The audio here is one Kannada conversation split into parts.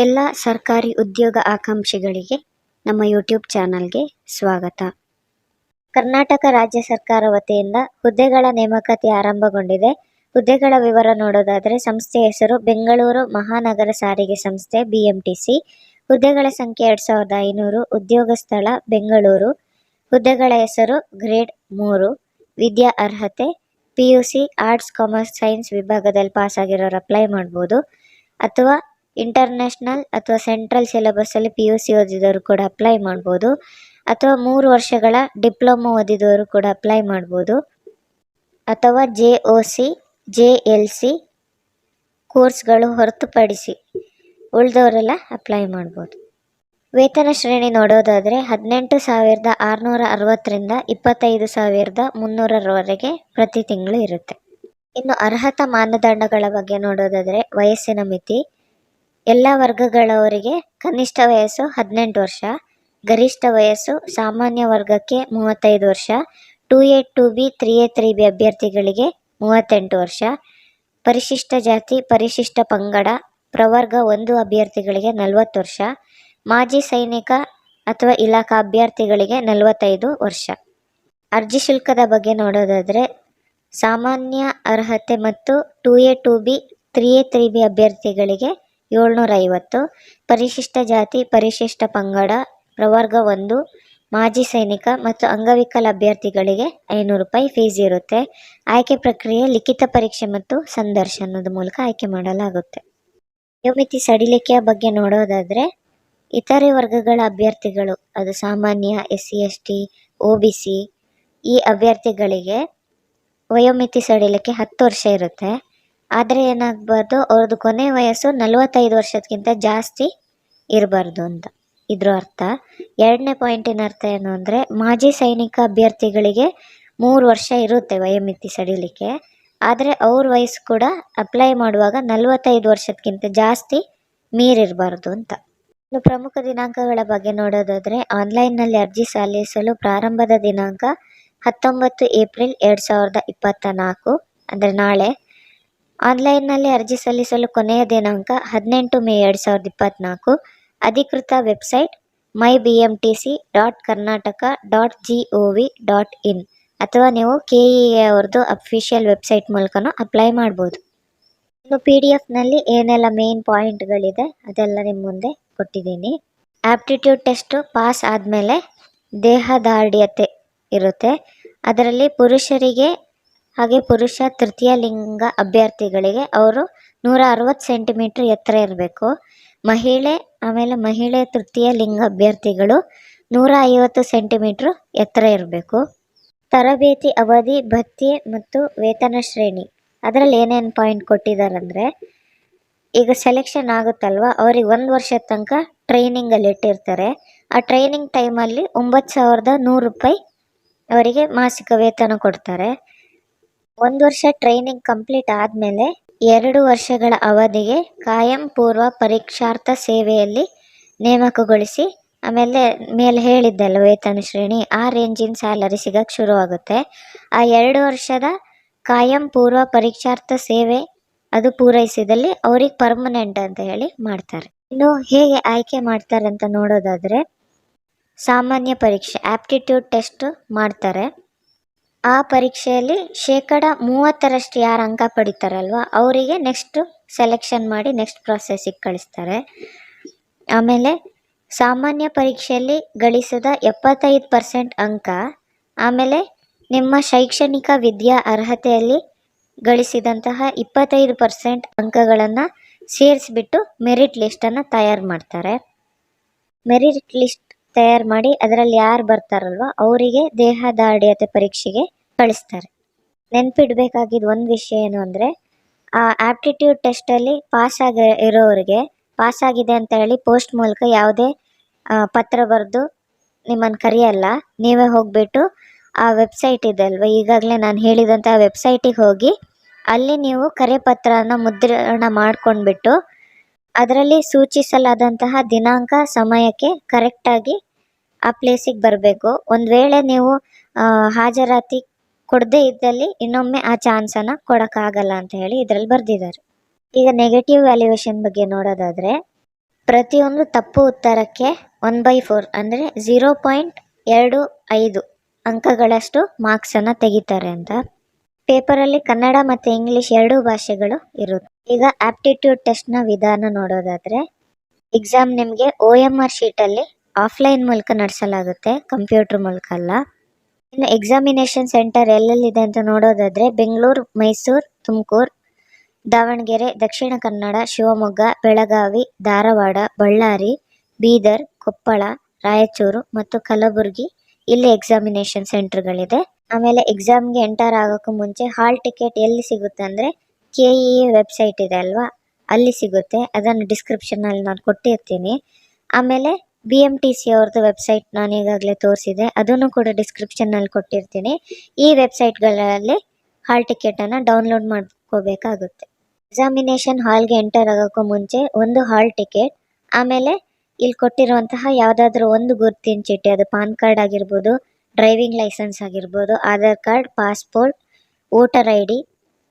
ಎಲ್ಲ ಸರ್ಕಾರಿ ಉದ್ಯೋಗ ಆಕಾಂಕ್ಷಿಗಳಿಗೆ ನಮ್ಮ ಯೂಟ್ಯೂಬ್ ಚಾನಲ್ಗೆ ಸ್ವಾಗತ. ಕರ್ನಾಟಕ ರಾಜ್ಯ ಸರ್ಕಾರ ವತಿಯಿಂದ ಹುದ್ದೆಗಳ ನೇಮಕಾತಿ ಆರಂಭಗೊಂಡಿದೆ. ಹುದ್ದೆಗಳ ವಿವರ ನೋಡೋದಾದರೆ ಸಂಸ್ಥೆ ಹೆಸರು ಬೆಂಗಳೂರು ಮಹಾನಗರ ಸಾರಿಗೆ ಸಂಸ್ಥೆ ಬಿಎಂಟಿಸಿ ಹುದ್ದೆಗಳ ಸಂಖ್ಯೆ ಎರಡು ಸಾವಿರದ ಐನೂರು, ಉದ್ಯೋಗ ಸ್ಥಳ ಬೆಂಗಳೂರು. ಹುದ್ದೆಗಳ ಹೆಸರು ಗ್ರೇಡ್ ಮೂರು. ವಿದ್ಯಾ ಅರ್ಹತೆ P U C arts commerce science ವಿಭಾಗದಲ್ಲಿ ಪಾಸ್ ಆಗಿರೋರು ಅಪ್ಲೈ ಮಾಡ್ಬೋದು. ಅಥವಾ ಇಂಟರ್ನ್ಯಾಷನಲ್ ಅಥವಾ ಸೆಂಟ್ರಲ್ ಸಿಲೆಬಸ್ಸಲ್ಲಿ ಪಿ ಯು ಸಿ ಓದಿದವರು ಕೂಡ ಅಪ್ಲೈ ಮಾಡ್ಬೋದು. ಅಥವಾ ಮೂರು ವರ್ಷಗಳ ಡಿಪ್ಲೊಮೊ ಓದಿದವರು ಕೂಡ ಅಪ್ಲೈ ಮಾಡ್ಬೋದು. ಅಥವಾ J O C J L C ಕೋರ್ಸ್ಗಳು ಹೊರತುಪಡಿಸಿ ಉಳಿದವರೆಲ್ಲ ಅಪ್ಲೈ ಮಾಡ್ಬೋದು. ವೇತನ ಶ್ರೇಣಿ ನೋಡೋದಾದರೆ ಹದಿನೆಂಟು ಸಾವಿರದ ಆರುನೂರ ಅರವತ್ತರಿಂದ ಇಪ್ಪತ್ತೈದು ಸಾವಿರದ ಮುನ್ನೂರರವರೆಗೆ ಪ್ರತಿ ತಿಂಗಳು ಇರುತ್ತೆ. ಇನ್ನು ಅರ್ಹತಾ ಮಾನದಂಡಗಳ ಬಗ್ಗೆ ನೋಡೋದಾದರೆ ವಯಸ್ಸಿನ ಮಿತಿ ಎಲ್ಲ ವರ್ಗಗಳವರಿಗೆ ಕನಿಷ್ಠ ವಯಸ್ಸು ಹದಿನೆಂಟು ವರ್ಷ, ಗರಿಷ್ಠ ವಯಸ್ಸು ಸಾಮಾನ್ಯ ವರ್ಗಕ್ಕೆ ಮೂವತ್ತೈದು ವರ್ಷ, two A two B, three A three B ಅಭ್ಯರ್ಥಿಗಳಿಗೆ ಮೂವತ್ತೆಂಟು ವರ್ಷ, ಪರಿಶಿಷ್ಟ ಜಾತಿ, ಪರಿಶಿಷ್ಟ ಪಂಗಡ, ಪ್ರವರ್ಗ ಒಂದು ಅಭ್ಯರ್ಥಿಗಳಿಗೆ ನಲವತ್ತು ವರ್ಷ, ಮಾಜಿ ಸೈನಿಕ ಅಥವಾ ಇಲಾಖಾ ಅಭ್ಯರ್ಥಿಗಳಿಗೆ ನಲವತ್ತೈದು ವರ್ಷ. ಅರ್ಜಿ ಶುಲ್ಕದ ಬಗ್ಗೆ ನೋಡೋದಾದರೆ, ಸಾಮಾನ್ಯ ಅರ್ಹತೆ ಮತ್ತು two A two B, three A three B ಅಭ್ಯರ್ಥಿಗಳಿಗೆ ಏಳ್ನೂರ ಐವತ್ತು ಪರಿಶಿಷ್ಟ ಜಾತಿ, ಪರಿಶಿಷ್ಟ ಪಂಗಡ, ಪ್ರವರ್ಗ ಒಂದು, ಮಾಜಿ ಸೈನಿಕ ಮತ್ತು ಅಂಗವಿಕಲ ಅಭ್ಯರ್ಥಿಗಳಿಗೆ ಐನೂರು ರೂಪಾಯಿ ಫೀಸ್ ಇರುತ್ತೆ. ಆಯ್ಕೆ ಪ್ರಕ್ರಿಯೆ, ಲಿಖಿತ ಪರೀಕ್ಷೆ ಮತ್ತು ಸಂದರ್ಶನದ ಮೂಲಕ ಆಯ್ಕೆ ಮಾಡಲಾಗುತ್ತೆ. ವಯೋಮಿತಿ ಸಡಿಲಿಕೆಯ ಬಗ್ಗೆ ನೋಡೋದಾದರೆ, ಇತರೆ ವರ್ಗಗಳ ಅಭ್ಯರ್ಥಿಗಳು, ಅದು ಸಾಮಾನ್ಯ S C S T O B C, ಈ ಅಭ್ಯರ್ಥಿಗಳಿಗೆ ವಯೋಮಿತಿ ಸಡಿಲಿಕೆ ಹತ್ತು ವರ್ಷ ಇರುತ್ತೆ. ಆದರೆ ಏನಾಗಬಾರ್ದು? ಅವ್ರದ್ದು ಕೊನೆ ವಯಸ್ಸು ನಲವತ್ತೈದು ವರ್ಷಕ್ಕಿಂತ ಜಾಸ್ತಿ ಇರಬಾರ್ದು ಅಂತ. ಇದ್ರ ಅರ್ಥ. ಎರಡನೇ ಪಾಯಿಂಟಿನ ಅರ್ಥ ಏನು ಅಂದರೆ, ಮಾಜಿ ಸೈನಿಕ ಅಭ್ಯರ್ಥಿಗಳಿಗೆ ಮೂರು ವರ್ಷ ಇರುತ್ತೆ ವಯೋಮಿತಿ ಸಡಿಲಿಕ್ಕೆ. ಆದರೆ ಅವ್ರ ವಯಸ್ಸು ಕೂಡ ಅಪ್ಲೈ ಮಾಡುವಾಗ ನಲವತ್ತೈದು ವರ್ಷಕ್ಕಿಂತ ಜಾಸ್ತಿ ಮೀರಿರಬಾರ್ದು ಅಂತ. ಇನ್ನು ಪ್ರಮುಖ ದಿನಾಂಕಗಳ ಬಗ್ಗೆ ನೋಡೋದಾದರೆ, ಆನ್ಲೈನ್ನಲ್ಲಿ ಅರ್ಜಿ ಸಲ್ಲಿಸಲು ಪ್ರಾರಂಭದ ದಿನಾಂಕ ಹತ್ತೊಂಬತ್ತು ಏಪ್ರಿಲ್ ಎರಡು ಸಾವಿರದ ಇಪ್ಪತ್ತ ನಾಲ್ಕು ಅಂದರೆ ನಾಳೆ. ಆನ್ಲೈನ್ನಲ್ಲಿ ಅರ್ಜಿ ಸಲ್ಲಿಸಲು ಕೊನೆಯ ದಿನಾಂಕ ಹದಿನೆಂಟು ಮೇ ಎರಡು ಸಾವಿರದ ಇಪ್ಪತ್ತ್ನಾಲ್ಕು. ಅಧಿಕೃತ website my B M T C dot Karnataka dot G O V dot in ಅಥವಾ ನೀವು ಕೆ ಇ ಎ ಅವ್ರದ್ದು ಅಫಿಷಿಯಲ್ ವೆಬ್ಸೈಟ್ ಮೂಲಕನೂ ಅಪ್ಲೈ ಮಾಡ್ಬೋದು. ಇನ್ನು ಪಿ ಡಿ ಎಫ್ನಲ್ಲಿ ಏನೆಲ್ಲ ಮೇನ್ ಪಾಯಿಂಟ್ಗಳಿದೆ ಅದೆಲ್ಲ ನಿಮ್ಮ ಮುಂದೆ ಕೊಟ್ಟಿದ್ದೀನಿ. ಆಪ್ಟಿಟ್ಯೂಡ್ ಟೆಸ್ಟು ಪಾಸ್ ಆದಮೇಲೆ ದೇಹದಾರ್ಢ್ಯತೆ ಇರುತ್ತೆ. ಅದರಲ್ಲಿ ಪುರುಷರಿಗೆ ಹಾಗೆ ಪುರುಷ, ತೃತೀಯ ಲಿಂಗ ಅಭ್ಯರ್ಥಿಗಳಿಗೆ ಅವರು ನೂರ ಅರವತ್ತು ಸೆಂಟಿಮೀಟ್ರ್ ಎತ್ತರ ಇರಬೇಕು. ಮಹಿಳೆ, ಆಮೇಲೆ ಮಹಿಳೆ ತೃತೀಯ ಲಿಂಗ ಅಭ್ಯರ್ಥಿಗಳು ನೂರ ಐವತ್ತು ಸೆಂಟಿಮೀಟ್ರ್ ಎತ್ತರ ಇರಬೇಕು. ತರಬೇತಿ, ಅವಧಿ, ಭತ್ಯೆ ಮತ್ತು ವೇತನ ಶ್ರೇಣಿ. ಅದರಲ್ಲಿ ಏನೇನು ಪಾಯಿಂಟ್ ಕೊಟ್ಟಿದ್ದಾರಂದರೆ ಈಗ ಸೆಲೆಕ್ಷನ್ ಆಗುತ್ತಲ್ವ? ಅವ್ರಿಗೆ ಒಂದು ವರ್ಷದ ತನಕ ಟ್ರೈನಿಂಗಲ್ಲಿ ಇಟ್ಟಿರ್ತಾರೆ. ಆ ಟ್ರೈನಿಂಗ್ ಟೈಮಲ್ಲಿ ಒಂಬತ್ತು ಸಾವಿರದ ನೂರು ರೂಪಾಯಿ ಅವರಿಗೆ ಮಾಸಿಕ ವೇತನ ಕೊಡ್ತಾರೆ. ಒಂದು ವರ್ಷ ಟ್ರೈನಿಂಗ್ ಕಂಪ್ಲೀಟ್ ಆದಮೇಲೆ ಎರಡು ವರ್ಷಗಳ ಅವಧಿಗೆ ಕಾಯಂ ಪೂರ್ವ ಪರೀಕ್ಷಾರ್ಥ ಸೇವೆಯಲ್ಲಿ ನೇಮಕಗೊಳಿಸಿ, ಆಮೇಲೆ ಮೇಲೆ ಹೇಳಿದ್ದಲ್ಲ ವೇತನ ಶ್ರೇಣಿ, ಆ ರೇಂಜಿನ ಸ್ಯಾಲರಿ ಸಿಗಕ್ಕೆ ಶುರುವಾಗುತ್ತೆ ಆ ಎರಡು ವರ್ಷದ ಕಾಯಂ ಪೂರ್ವ ಪರೀಕ್ಷಾರ್ಥ ಸೇವೆ ಅದು ಪೂರೈಸಿದಲ್ಲಿ ಅವ್ರಿಗೆ ಪರ್ಮನೆಂಟ್ ಅಂತ ಹೇಳಿ ಮಾಡ್ತಾರೆ. ಇನ್ನು ಹೇಗೆ ಆಯ್ಕೆ ಮಾಡ್ತಾರೆ ಅಂತ ನೋಡೋದಾದರೆ, ಸಾಮಾನ್ಯ ಪರೀಕ್ಷೆ ಆ್ಯಪ್ಟಿಟ್ಯೂಡ್ ಟೆಸ್ಟ್ ಮಾಡ್ತಾರೆ. ಆ ಪರೀಕ್ಷೆಯಲ್ಲಿ ಶೇಕಡ ಮೂವತ್ತರಷ್ಟು ಯಾರು ಅಂಕ ಪಡಿತಾರಲ್ವ, ಅವರಿಗೆ ನೆಕ್ಸ್ಟು ಸೆಲೆಕ್ಷನ್ ಮಾಡಿ ನೆಕ್ಸ್ಟ್ ಪ್ರೊಸೆಸ್ಸಿಗೆ ಕಳಿಸ್ತಾರೆ. ಆಮೇಲೆ ಸಾಮಾನ್ಯ ಪರೀಕ್ಷೆಯಲ್ಲಿ ಗಳಿಸಿದ ಎಪ್ಪತ್ತೈದು ಪರ್ಸೆಂಟ್ ಅಂಕ, ಆಮೇಲೆ ನಿಮ್ಮ ಶೈಕ್ಷಣಿಕ ವಿದ್ಯಾ ಅರ್ಹತೆಯಲ್ಲಿ ಗಳಿಸಿದಂತಹ ಇಪ್ಪತ್ತೈದು ಪರ್ಸೆಂಟ್ ಅಂಕಗಳನ್ನು ಸೇರಿಸ್ಬಿಟ್ಟು ಮೆರಿಟ್ ಲಿಸ್ಟನ್ನು ತಯಾರು ಮಾಡ್ತಾರೆ. ಮೆರಿಟ್ ಲಿಸ್ಟ್ ತಯಾರು ಮಾಡಿ ಅದರಲ್ಲಿ ಯಾರು ಬರ್ತಾರಲ್ವ, ಅವರಿಗೆ ದೇಹದಾರ್ಢ್ಯತೆ ಪರೀಕ್ಷೆಗೆ ಕಳಿಸ್ತಾರೆ. ನೆನ್ಪಿಡ್ಬೇಕಾಗಿದ್ದು ಒಂದು ವಿಷಯ ಏನು ಅಂದರೆ, ಆ ಆ್ಯಪ್ಟಿಟ್ಯೂಡ್ ಟೆಸ್ಟಲ್ಲಿ ಪಾಸ್ ಆಗಿ ಇರೋರಿಗೆ ಪಾಸ್ ಆಗಿದೆ ಅಂತ ಹೇಳಿ ಪೋಸ್ಟ್ ಮೂಲಕ ಯಾವುದೇ ಪತ್ರ ಬರೆದು ನಿಮ್ಮನ್ನು ಕರೆಯಲ್ಲ, ನೀವೇ ಹೋಗಿಬಿಟ್ಟು ಆ ವೆಬ್ಸೈಟ್ ಇದೆ ಅಲ್ವ? ಈಗಾಗಲೇ ನಾನು ಹೇಳಿದಂಥ ವೆಬ್ಸೈಟಿಗೆ ಹೋಗಿ ಅಲ್ಲಿ ನೀವು ಕರೆ ಪತ್ರನ ಮುದ್ರಣ ಮಾಡ್ಕೊಂಡ್ಬಿಟ್ಟು ಅದರಲ್ಲಿ ಸೂಚಿಸಲಾದಂತಹ ದಿನಾಂಕ ಸಮಯಕ್ಕೆ ಕರೆಕ್ಟಾಗಿ ಆ ಪ್ಲೇಸಿಗೆ ಬರಬೇಕು. ಒಂದು ವೇಳೆ ನೀವು ಹಾಜರಾತಿ ಕೊಡದೇ ಇದ್ದಲ್ಲಿ ಇನ್ನೊಮ್ಮೆ ಆ ಚಾನ್ಸನ್ನು ಕೊಡೋಕ್ಕಾಗಲ್ಲ ಅಂತ ಹೇಳಿ ಇದರಲ್ಲಿ ಬರೆದಿದ್ದಾರೆ. ಈಗ ನೆಗೆಟಿವ್ ವ್ಯಾಲ್ಯೂಯೇಷನ್ ಬಗ್ಗೆ ನೋಡೋದಾದರೆ ಪ್ರತಿಯೊಂದು ತಪ್ಪು ಉತ್ತರಕ್ಕೆ ಒನ್ ಬೈ ಫೋರ್ ಅಂದರೆ ಝೀರೋ ಪಾಯಿಂಟ್ ಎರಡು ಐದು ಅಂಕಗಳಷ್ಟು ಮಾರ್ಕ್ಸನ್ನು ತೆಗಿತಾರೆ ಅಂತ. ಪೇಪರಲ್ಲಿ ಕನ್ನಡ ಮತ್ತು ಇಂಗ್ಲೀಷ್ ಎರಡೂ ಭಾಷೆಗಳು ಇರುತ್ತೆ. ಈಗ ಆಪ್ಟಿಟ್ಯೂಡ್ ಟೆಸ್ಟ್ನ ವಿಧಾನ ನೋಡೋದಾದರೆ ಎಕ್ಸಾಮ್ ನಿಮಗೆ ಒ ಎಂ ಆರ್ ಶೀಟಲ್ಲಿ ಆಫ್ಲೈನ್ ಮೂಲಕ ನಡೆಸಲಾಗುತ್ತೆ ಕಂಪ್ಯೂಟರ್ ಮೂಲಕ ಅಲ್ಲ. ಇನ್ನು ಎಕ್ಸಾಮಿನೇಷನ್ ಸೆಂಟರ್ ಎಲ್ಲೆಲ್ಲಿದೆ ಅಂತ ನೋಡೋದಾದರೆ ಬೆಂಗಳೂರು, ಮೈಸೂರು, ತುಮಕೂರು, ದಾವಣಗೆರೆ, ದಕ್ಷಿಣ ಕನ್ನಡ, ಶಿವಮೊಗ್ಗ, ಬೆಳಗಾವಿ, ಧಾರವಾಡ, ಬಳ್ಳಾರಿ, ಬೀದರ್, ಕೊಪ್ಪಳ, ರಾಯಚೂರು ಮತ್ತು ಕಲಬುರಗಿ ಇಲ್ಲಿ ಎಕ್ಸಾಮಿನೇಷನ್ ಸೆಂಟರ್ಗಳಿದೆ ಆಮೇಲೆ ಎಕ್ಸಾಮ್ಗೆ ಎಂಟರ್ ಆಗೋಕ್ಕೂ ಮುಂಚೆ ಹಾಲ್ ಟಿಕೆಟ್ ಎಲ್ಲಿ ಸಿಗುತ್ತೆ ಅಂದರೆ ಕೆ ಇ ವೆಬ್ಸೈಟ್ ಇದೆ ಅಲ್ವಾ? ಅಲ್ಲಿ ಸಿಗುತ್ತೆ. ಅದನ್ನು ಡಿಸ್ಕ್ರಿಪ್ಷನಲ್ಲಿ ನಾನು ಕೊಟ್ಟಿರ್ತೀನಿ. ಆಮೇಲೆ ಬಿ ಎಂ ಟಿ ಸಿ ಅವ್ರದ್ದು ವೆಬ್ಸೈಟ್ ನಾನು ಈಗಾಗಲೇ ತೋರಿಸಿದೆ. ಅದನ್ನು ಕೂಡ ಡಿಸ್ಕ್ರಿಪ್ಷನ್ನಲ್ಲಿ ಕೊಟ್ಟಿರ್ತೀನಿ. ಈ ವೆಬ್ಸೈಟ್ಗಳಲ್ಲಿ ಹಾಲ್ ಟಿಕೆಟನ್ನು ಡೌನ್ಲೋಡ್ ಮಾಡ್ಕೋಬೇಕಾಗುತ್ತೆ. ಎಕ್ಸಾಮಿನೇಷನ್ ಹಾಲ್ಗೆ ಎಂಟರ್ ಆಗೋಕ್ಕೂ ಮುಂಚೆ ಒಂದು ಹಾಲ್ ಟಿಕೆಟ್ ಆಮೇಲೆ ಇಲ್ಲಿ ಕೊಟ್ಟಿರುವಂತಹ ಯಾವುದಾದ್ರೂ ಒಂದು ಗುರುತಿನ ಚೀಟಿ, ಅದು ಪಾನ್ ಕಾರ್ಡ್ ಆಗಿರ್ಬೋದು ಡ್ರೈವಿಂಗ್ ಲೈಸೆನ್ಸ್ ಆಗಿರ್ಬೋದು, Aadhaar card passport voter I D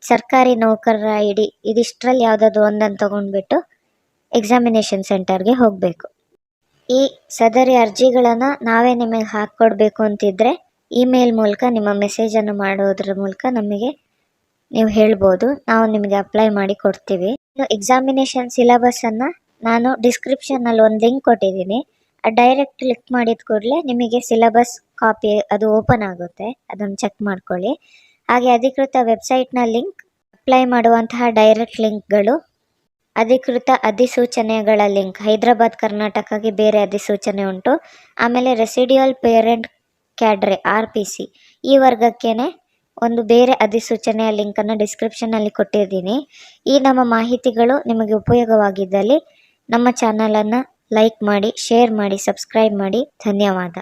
ಸರ್ಕಾರಿ ನೌಕರರ ಐ ಡಿ ಇದಿಷ್ಟರಲ್ಲಿ ಯಾವುದಾದ್ರು ಒಂದನ್ನು ತೊಗೊಂಡ್ಬಿಟ್ಟು ಎಕ್ಸಾಮಿನೇಷನ್ ಸೆಂಟರ್ಗೆ ಹೋಗಬೇಕು. ಈ ಸದರಿ ಅರ್ಜಿಗಳನ್ನು ನಾವೇ ನಿಮಗೆ ಹಾಕ್ಕೊಡ್ಬೇಕು ಅಂತಿದ್ದರೆ ಇಮೇಲ್ ಮೂಲಕ ನಿಮ್ಮ ಮೆಸೇಜನ್ನು ಮಾಡೋದ್ರ ಮೂಲಕ ನಮಗೆ ನೀವು ಹೇಳ್ಬೋದು. ನಾವು ನಿಮಗೆ ಅಪ್ಲೈ ಮಾಡಿ ಕೊಡ್ತೀವಿ. ಇನ್ನು ಎಕ್ಸಾಮಿನೇಷನ್ ಸಿಲೆಬಸನ್ನು ನಾನು ಡಿಸ್ಕ್ರಿಪ್ಷನಲ್ಲಿ ಒಂದು ಲಿಂಕ್ ಕೊಟ್ಟಿದ್ದೀನಿ. ಆ ಡೈರೆಕ್ಟ್ ಕ್ಲಿಕ್ ಮಾಡಿದ ಕೂಡಲೇ ನಿಮಗೆ ಸಿಲೆಬಸ್ ಕಾಪಿ ಅದು ಓಪನ್ ಆಗುತ್ತೆ. ಅದನ್ನು ಚೆಕ್ ಮಾಡ್ಕೊಳ್ಳಿ. ಹಾಗೆ ಅಧಿಕೃತ ವೆಬ್ಸೈಟ್ನ ಲಿಂಕ್ ಅಪ್ಲೈ ಮಾಡುವಂತಹ ಡೈರೆಕ್ಟ್ ಲಿಂಕ್ಗಳು ಅಧಿಕೃತ ಅಧಿಸೂಚನೆಗಳ ಲಿಂಕ್ ಹೈದರಾಬಾದ್, ಕರ್ನಾಟಕಕ್ಕೆ ಬೇರೆ ಅಧಿಸೂಚನೆ ಉಂಟು. ಆಮೇಲೆ residual parent cadre, R P C. ಈ ವರ್ಗಕ್ಕೇನೆ ಒಂದು ಬೇರೆ ಅಧಿಸೂಚನೆಯ ಲಿಂಕನ್ನು ಡಿಸ್ಕ್ರಿಪ್ಷನಲ್ಲಿ ಕೊಟ್ಟಿದ್ದೀನಿ. ಈ ನಮ್ಮ ಮಾಹಿತಿಗಳು ನಿಮಗೆ ಉಪಯೋಗವಾಗಿದ್ದಲ್ಲಿ ನಮ್ಮ ಚಾನಲನ್ನು ಲೈಕ್ ಮಾಡಿ, ಶೇರ್ ಮಾಡಿ, ಸಬ್ಸ್ಕ್ರೈಬ್ ಮಾಡಿ. ಧನ್ಯವಾದ.